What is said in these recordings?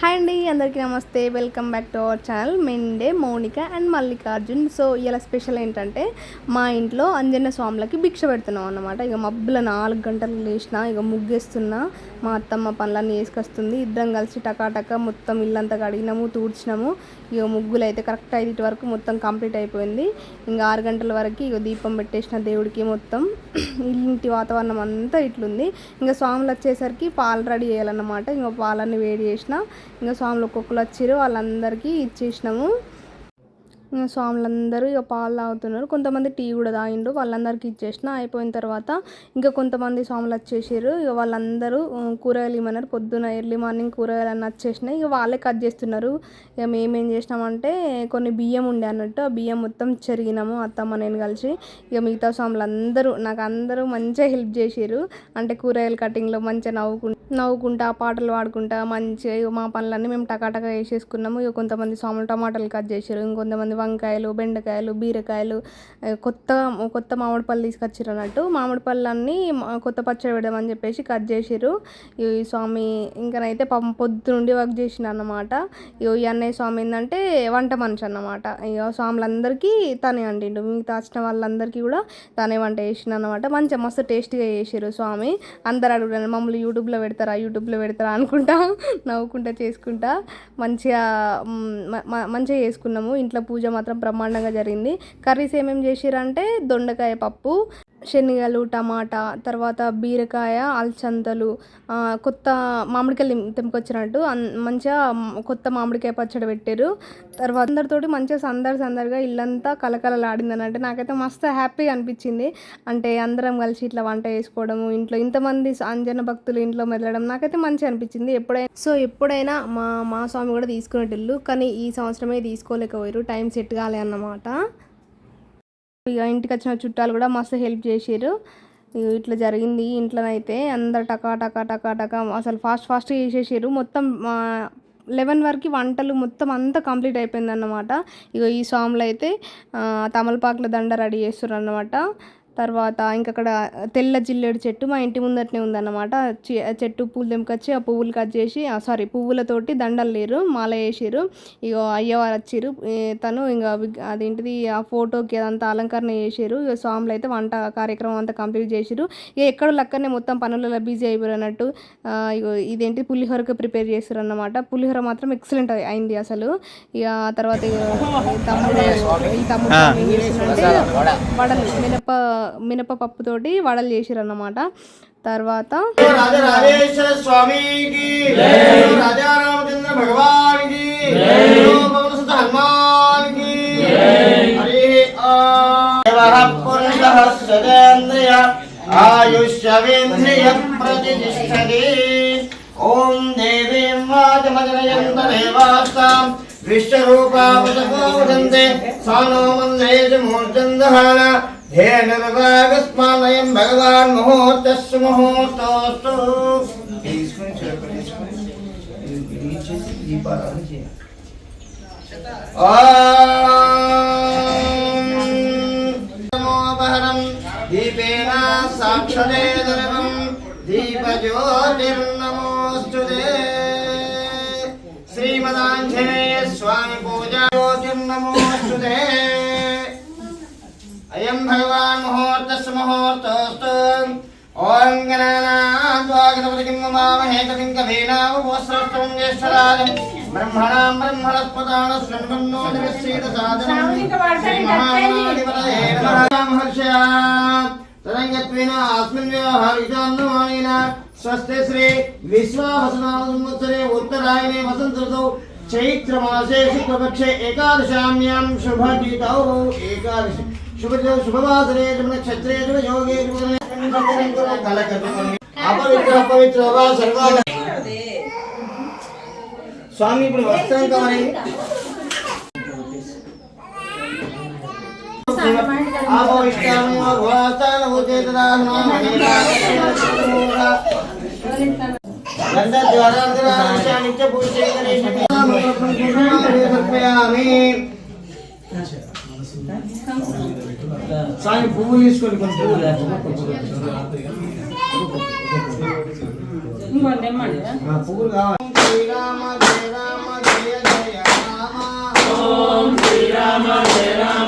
Hi అండి అందరికీ నమస్తే. Welcome back to our channel Mende Mounika and Mallikarjun so ఇలా స్పెషల్ ఏంటంటే మా ఇంట్లో అంజన్న స్వాములకి భిక్ష పెడుతున్నాం అన్నమాట. ఇక మబ్బుల నాలుగు గంటలు లేచిన ఇక ముగ్గేస్తున్నా మా అత్తమ్మ పనులన్నీ వేసుకొస్తుంది. ఇద్దరం కలిసి టకాటక మొత్తం ఇల్లంతా కడిగినాము తూడ్చినాము. ఇక ముగ్గులు అయితే కరెక్ట్ ఐదు వరకు మొత్తం కంప్లీట్ అయిపోయింది. ఇంకా ఆరు గంటల వరకు ఇక దీపం పెట్టేసిన దేవుడికి మొత్తం ఇంటి వాతావరణం అంతా ఇట్లుంది. ఇంకా స్వాములు వచ్చేసరికి పాలు రెడీ చేయాలన్నమాట. ఇంకా పాలన్నీ వేడి చేసిన ఇంకా స్వాములు ఒక్కొక్కరు వచ్చారు వాళ్ళందరికీ ఇచ్చేసినాము. ఇంకా స్వాములందరూ ఇక పాలు తాగుతున్నారు. కొంతమంది టీ కూడా తాగిండ్రు వాళ్ళందరికీ ఇచ్చేసిన. అయిపోయిన తర్వాత ఇంకా కొంతమంది స్వాములు వచ్చేసారు ఇక వాళ్ళందరూ కూరగాయలు ఇమ్మన్నారు. పొద్దున ఎర్లీ మార్నింగ్ కూరగాయలు అన్నీ వచ్చేసినాయి. ఇక వాళ్ళే కట్ చేస్తున్నారు. ఇక మేమేం చేసినామంటే కొన్ని బియ్యం ఉండే అన్నట్టు ఆ బియ్యం మొత్తం చెరిగినాము. అత్తమ్మ నేను కలిసి. ఇక మిగతా స్వాములు అందరూ నాకు అందరూ మంచిగా హెల్ప్ చేసారు అంటే కూరగాయల కటింగ్లో మంచిగా నవ్వుకుంటూ నవ్వుకుంటా పాటలు పాడుకుంటా మంచిగా మా పనులన్నీ మేము టకాటకా వేసేసుకున్నాము ఇక కొంతమంది సాములు టమాటాలు కట్ చేసారు ఇంకొంతమంది వంకాయలు బెండకాయలు బీరకాయలు కొత్త కొత్త మామిడి పళ్ళు తీసుకొచ్చారు అన్నట్టు. మామిడి పళ్ళన్నీ కొత్త పచ్చడి పెడదామని చెప్పేసి కట్ చేసారు ఈ స్వామి ఇంకనైతే పాపం పొద్దు నుండి వర్క్ చేసిన అన్నమాట. ఇగో ఈ అన్నయ్య స్వామి ఏంటంటే వంట మనిషి అన్నమాట. ఇక స్వాములందరికీ తనే వండిండు మిగతా వచ్చిన వాళ్ళందరికీ కూడా తనే వంట చేసిన అన్నమాట. మంచిగా మస్తు టేస్టీగా చేసారు స్వామి. అందరు అడుగుతారు మమ్మల్ని యూట్యూబ్లో పెడతారా యూట్యూబ్లో పెడతారా అనుకుంటా నవ్వుకుంటా చేసుకుంటా. మంచిగా మంచిగా చేసుకున్నాము. ఇంట్లో పూజ మాత్రం బ్రహ్మాండంగా జరిగింది. కర్రీస్ ఏమేమి చేసిరంటే దొండకాయ పప్పు శనగలు టమాటా తర్వాత బీరకాయ అలచందలు కొత్త మామిడికాయలు తెంపుకొచ్చినట్టు మంచిగా కొత్త మామిడికాయ పచ్చడి పెట్టారు తర్వాత అందరితోటి మంచిగా సందడి సందడిగా ఇల్లంతా కలకలలాడింది అంటే నాకైతే మస్తు హ్యాపీగా అనిపించింది. అంటే అందరం కలిసి ఇట్లా వంట చేసుకోవడము ఇంట్లో ఇంతమంది అంజన భక్తులు ఇంట్లో మెదలడం నాకైతే మంచిగా అనిపించింది. ఎప్పుడైనా సో ఎప్పుడైనా మా మా స్వామి కూడా తీసుకునేటిల్లు కానీ ఈ సంవత్సరమే తీసుకోలేకపోయారు టైం సెట్ కాలే అన్నమాట. ఇక ఇంటికి వచ్చిన చుట్టాలు కూడా మస్తు హెల్ప్ చేసారు ఇట్లా జరిగింది ఇంట్లోనైతే అందరు టకా టకా టకా టకా అసలు ఫాస్ట్ ఫాస్ట్గా చేసేసారు మొత్తం లెవెన్ వరకు వంటలు మొత్తం అంతా కంప్లీట్ అయిపోయింది అన్నమాట ఇక ఈ స్వాములు అయితే తమలపాకుల దండ రెడీ చేస్తున్నారు అన్నమాట తర్వాత ఇంకా అక్కడ తెల్ల జిల్లేడు చెట్టు మా ఇంటి ముందటనే ఉందన్నమాట. చెట్టు పూలు తెంపుకొచ్చి ఆ పువ్వులు కట్ చేసి సారీ పువ్వులతోటి దండలు లేరు మాల వేసారు ఇక అయ్యవారు వచ్చిర్రు. ఏ, తను ఇంకా అదేంటిది ఆ ఫోటోకి అదంతా అలంకరణ చేసారు ఇక స్వాములు అయితే వంట కార్యక్రమం అంతా కంప్లీట్ చేసారు ఇక ఎక్కడ లక్కనే మొత్తం పనులలో బిజీ అయిపోయారు అన్నట్టు ఇగో ఇదేంటి పులిహోరకి ప్రిపేర్ చేస్తారు అన్నమాట. పులిహోర మాత్రం ఎక్సలెంట్ అయింది అసలు. ఇక ఆ తర్వాత ఇక తమ్ముడు ఈ తమ్ముడు వడలు మినప మినప పప్పుతోటి వడలు చేసిరు అన్నమాట తర్వాత ఆయుష్యవేంద్రియ ప్రతిష్టతి ఓం దేవీం వాచమజనయంత దేవాస్తాం విశ్వరూపావతకో వదంతే సానో మందేజ మూర్జందహాన. ధేనుర్వాగస్మానయం భగవాన్ ముహూర్తస్సు ముహూర్తోస్తు తీసుకుని చేపలు తీసుకుని ఇది ఇది ఇచ్చేసి దీపారాధన చేయాలి ఓం దీపేన సాక్షరే భగవాన్ ముహూర్తస్సు ముహూర్తోస్తు ఓం గణానాద్వాగణపతికిం మమామహే కవిం కవీనామోస్రస్తం జ్యేష్ఠరాజం బ్రహ్మణాం బ్రహ్మణస్పదాన శృణ్వన్నో దివశ్రీత సాధనం శ్రీమహాగణాధిపతయే నమః మహర్షయా తరంగత్వేన అస్మిన్ వ్యవహారితాన్నమానేన స్వస్తి శ్రీ విశ్వావసనామ సంవత్సరే ఉత్తరాయణే వసంత ఋతౌ చైత్రమాసే శుక్లపక్షే ఏకాదశామ్యాం శుభజితౌ ఏకాదశి శుభజ శుభవాసరే నక్షత్రే యోగే అపవిత్ర అపవిత్ర సర్వా స్వామి ఇప్పుడు వస్త్రం కావాలి సాయం పువ్వులు తీసుకొని కొన్ని పువ్వులు కావాలి. శ్రీరామ జయ రామ.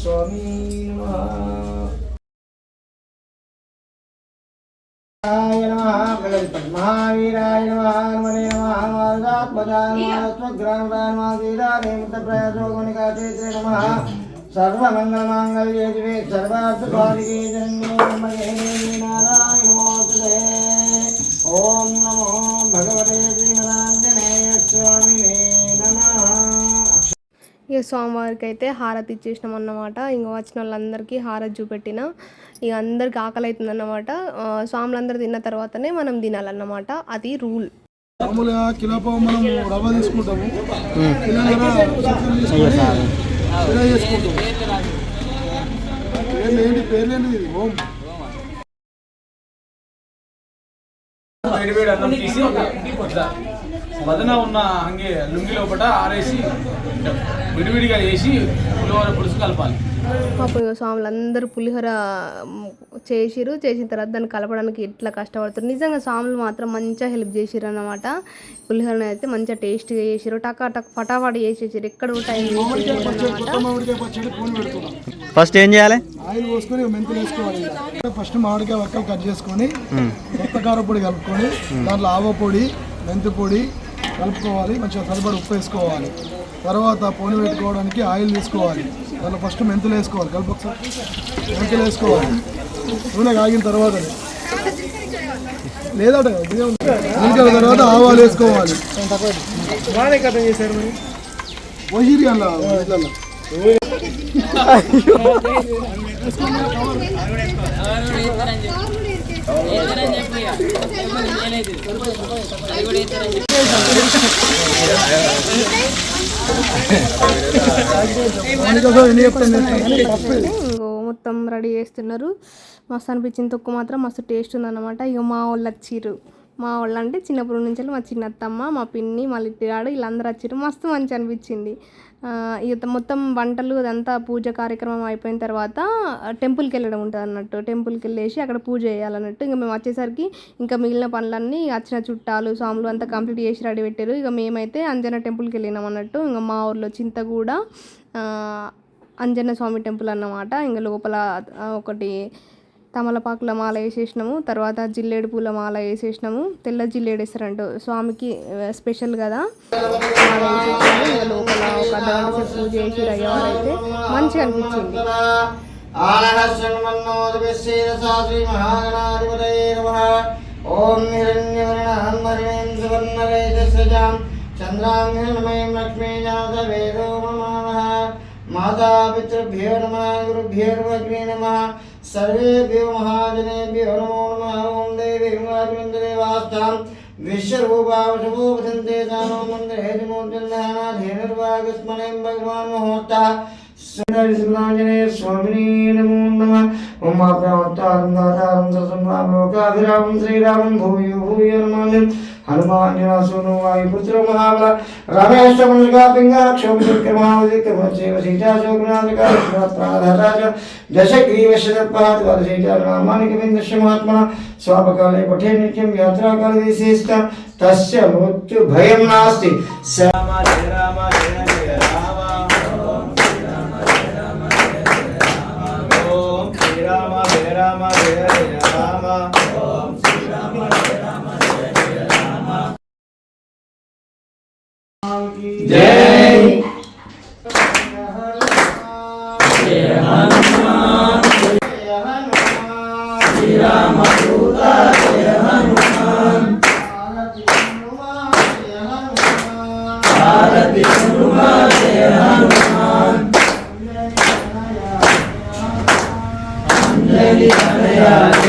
स्वामी महावीराय नमः नमने नमः मार्गात्मजाय नमः स्वग्रामराय नमः। సర్వమంగళమాంగళ్యే నమోస్తుతే ఓం నమో భగవతే శ్రీమదాంజనేయ స్వామినే నమః. ఇక స్వామివారికి అయితే హారతి ఇచ్చేసినాం అన్నమాట ఇంక వచ్చిన వాళ్ళందరికీ హారతి చూపెట్టిన ఇక అందరికి ఆకలి అవుతుంది అన్నమాట స్వాములందరూ తిన్న తర్వాతనే మనం తినాలన్నమాట. అది రూల్. మామూలుగా కిలోపో మనం రవ్వ తీసుకుంటాము. కిలోన్నర చక్కెర తీసుకొని ఫ్రై చేసుకుంటాము ఏంటి? ఇది ఓం. అన్నం తీసి వదన ఉన్న హంగే లుంగి లోపల ఆరేసి విడివిడిగా వేసి పులిహోర పులుసు కలపాలి. పాపం ఇక స్వాములందరూ పులిహోర చేసిరు చేసిన తర్వాత దాన్ని కలపడానికి ఎట్లా కష్టపడుతారు? నిజంగా స్వాములు మాత్రం మంచిగా హెల్ప్ చేసిరు అన్నమాట పులిహోరని అయితే మంచిగా టేస్ట్గా చేసిరు టకా టక్ ఫటాఫట్ చేసేసారు ఎక్కడ కూడా టైం ఫస్ట్ ఏం చేయాలి? ఆయిల్ పోసుకొని మెంతులు వేసుకోవాలి. ఫస్ట్ మామిడికాయ వక్కలు కట్ చేసుకొని కొత్త కార పొడి కలుపుకొని దాంట్లో ఆవ పొడి మెంతి పొడి కలుపుకోవాలి మంచిగా సరిపడి ఉప్పు వేసుకోవాలి. తర్వాత పోని పెట్టుకోవడానికి ఆయిల్ తీసుకోవాలి. దాంట్లో ఫస్ట్ మెంతులు వేసుకోవాలి. కలుపు ఒకసారి. మెంతులు వేసుకోవాలి. నూనె కాగిన తర్వాత లేదట ఉడికిన తర్వాత ఆవాలు వేసుకోవాలి. వహిరి అలా మొత్తం రెడీ చేస్తున్నారు. మస్తు అనిపించింది తొక్కు మాత్రం మస్తు టేస్ట్ ఉందన్నమాట. ఇక మా వాళ్ళు వచ్చిర్రు. మా వాళ్ళు అంటే చిన్నప్పటి నుంచి మా చిన్నత్తమ్మ మా పిన్ని మా లిట్టిగాడు వీళ్ళందరూ వచ్చిర్రు. మస్తు మంచి అనిపించింది. మొత్తం వంటలు అదంతా పూజ కార్యక్రమం అయిపోయిన తర్వాత టెంపుల్కి వెళ్ళడం ఉంటుంది అన్నట్టు. టెంపుల్కి వెళ్ళేసి అక్కడ పూజ చేయాలన్నట్టు. ఇంకా మేము వచ్చేసరికి ఇంకా మిగిలిన పనులన్నీ వచ్చిన చుట్టాలు స్వాములు అంతా కంప్లీట్ చేసి రెడీ పెట్టారు. ఇక మేమైతే అంజన టెంపుల్కి వెళ్ళినాం అన్నట్టు. ఇంకా మా ఊర్లో చింతగూడ ఆ, అంజన్న స్వామి టెంపుల్ అన్నమాట. ఇంకా లోపల ఒకటి తమలపాకుల మాల వేసేసినాము తర్వాత జిల్లేడు పూల మాల వేసేసినాము తెల్ల జిల్లేడు వేస్తారంట స్వామికి స్పెషల్ కదా. మాల వేసేసినాము లోపల ఒక అర్ధగంట సేపు పూజ చేసి అయ్యేవారైతే మంచిగా అనిపించింది. ఓం హిరణ్యవర్ణాన్మరిణీం సువర్ణరేజస్రజాం చంద్రాంగిరణమయం లక్ష్మీ జాత వేదో మమావహ మాతాపితృభ్యో నమ గురుభ్యోర్వగ్నే నమ. సర్వేభ్యో మహాజనేభ్యో నమో నమ ఓం దేవీ వాగ్విందదేవాస్తాం విశ్వరూపావశుభూపసంతే తానో మందిరే మూర్జన్ధానాధేనుర్వాగస్మనేం భగవాన్ మహోత్తా సుందరిసులాంజనేయ స్వామిని నమో నమ ఉమాప్రవత్తారం దాతారం ససంభాం లోకాభిరామం శ్రీరామం భూయో భూయో నమామి హనుమాన్ వాయుపుత్ర మహాబల రమేశ్వరుగా పింగాక్షం విక్రమావతి క్రమచేవ సీతాశోకనాథకారాధరాజ దశగ్రీవశతపాత్ వరసీతారామానికి విందశ్యమాత్మన స్వాపకాలే పఠే నిత్యం యాత్రాకాల తస్య మృత్యు భయం నాస్తి రామ జయ రామ రామ జయ జయ రామ ఓం శ్రీరామ జయ రామ జయ జయ రామ జై జయ హనుమాన్ జయ హనుమాన్ శ్రీరామ దూత Yeah.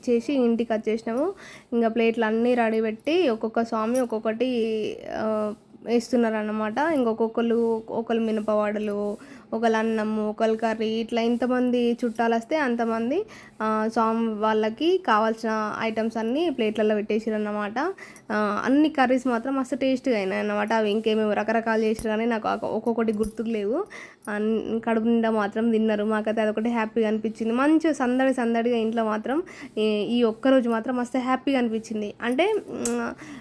ఇచ్చేసి ఇంటికి వచ్చేసినాము. ఇంకా ప్లేట్లు అన్నీ రెడీ పెట్టి ఒక్కొక్క స్వామి ఒక్కొక్కటి వేస్తున్నారు అన్నమాట ఇంకొక్కొక్కరు ఒకళ్ళు మినపవాడలు ఒకళ్ళు అన్నము ఒకళ్ళు కర్రీ ఇట్లా ఇంతమంది చుట్టాలు వస్తే అంతమంది ఆ, స్వామి వాళ్ళకి కావాల్సిన ఐటమ్స్ అన్నీ ప్లేట్లలో పెట్టేసారు అన్నమాట అన్ని కర్రీస్ మాత్రం మస్తు టేస్ట్గా అయినాయి అన్నమాట అవి ఇంకేమేమి రకరకాలు చేసారు కానీ నాకు ఒక్కొక్కటి గుర్తుకు లేవు. అన్- కడుపు నిండా మాత్రం తిన్నారు. మాకైతే అదొకటి హ్యాపీగా అనిపించింది. మంచిగా సందడి సందడిగా ఇంట్లో మాత్రం ఈ- ఈ ఒక్కరోజు మాత్రం మస్తు హ్యాపీగా అనిపించింది. అంటే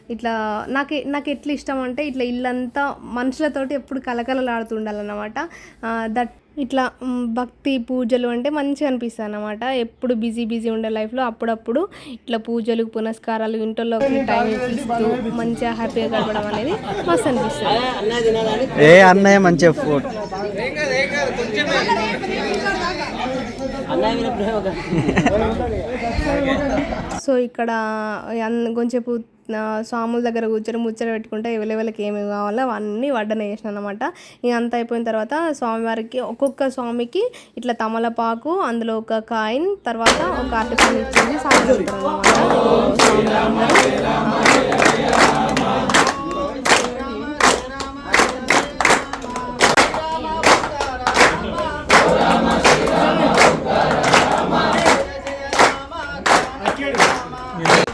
ఇట్లా నాకు నాకు ఎట్లా ఇష్టం అంటే ఇట్లా ఇల్లంతా మనుషులతోటి ఎప్పుడు కలకలలాడుతుండాలన్నమాట దట్ ఇట్లా భక్తి పూజలు అంటే మంచిగా అనిపిస్తుంది అన్నమాట ఎప్పుడు బిజీ బిజీ ఉండే లైఫ్లో అప్పుడప్పుడు ఇట్లా పూజలు పునస్కారాలు ఇంట్లోకి టైం ఇస్తూ మంచిగా హ్యాపీగా గడపడం అనేది మస్తు అనిపిస్తుంది. ఏ అన్నయ్య మంచిగా సో ఇక్కడ కొంచెంసేపు స్వాముల దగ్గర కూర్చొని ముచ్చట పెట్టుకుంటే ఎవరెవరికి ఏమి కావాలో అవన్నీ వడ్డన చేసిన అనమాట ఇక అంతా అయిపోయిన తర్వాత స్వామివారికి ఒక్కొక్క స్వామికి ఇట్లా తమలపాకు అందులో ఒక కాయిన్ తర్వాత ఒక అరటిపండు ఇచ్చేసి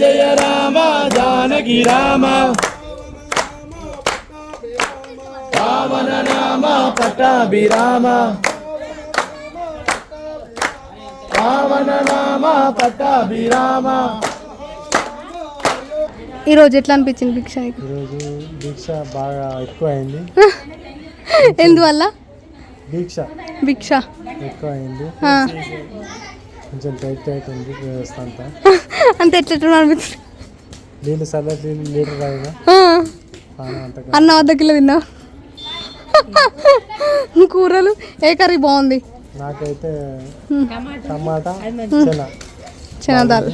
జయ రామ జానకి రామ. పావన నామ పట్టాభిరామ. పావన నామ పట్టాభిరామ. ఈరోజు ఎట్లా అనిపించింది భిక్ష ఈరోజు దీక్ష బాగా ఎక్కువ అయింది ఎందువల్ల? దీక్ష భిక్ష. ఎక్కువ అయింది. కొంచెం టైట్ టైట్ ఉంది వ్యవస్థ అంతా అంత ఎట్లా అనిపించింది నీళ్ళు చల్ల నీళ్ళు అన్న వద్ద కిలో తిన్నావు? కూరలు ఏ కర్రీ బాగుంది? నాకైతే టమాటా చెన. చిన్నదాలు